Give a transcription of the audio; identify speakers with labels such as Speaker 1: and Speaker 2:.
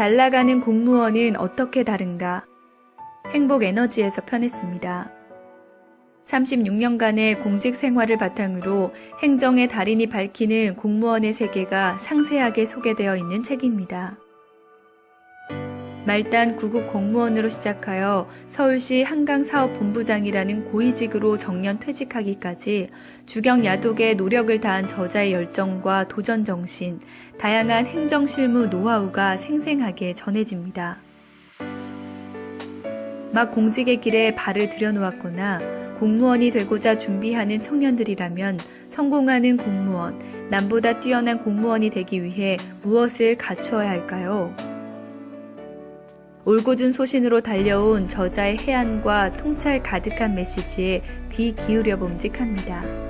Speaker 1: 잘 나가는 공무원은 어떻게 다른가? 행복 에너지에서 편했습니다. 36년간의 공직 생활을 바탕으로 행정의 달인이 밝히는 공무원의 세계가 상세하게 소개되어 있는 책입니다. 말단 구급 공무원으로 시작하여 서울시 한강사업본부장이라는 고위직으로 정년 퇴직하기까지 주경 야독에 노력을 다한 저자의 열정과 도전 정신, 다양한 행정 실무 노하우가 생생하게 전해집니다. 막 공직의 길에 발을 들여놓았거나 공무원이 되고자 준비하는 청년들이라면 성공하는 공무원, 남보다 뛰어난 공무원이 되기 위해 무엇을 갖추어야 할까요? 올고준 소신으로 달려온 저자의 해안과 통찰 가득한 메시지에 귀 기울여 봄직합니다.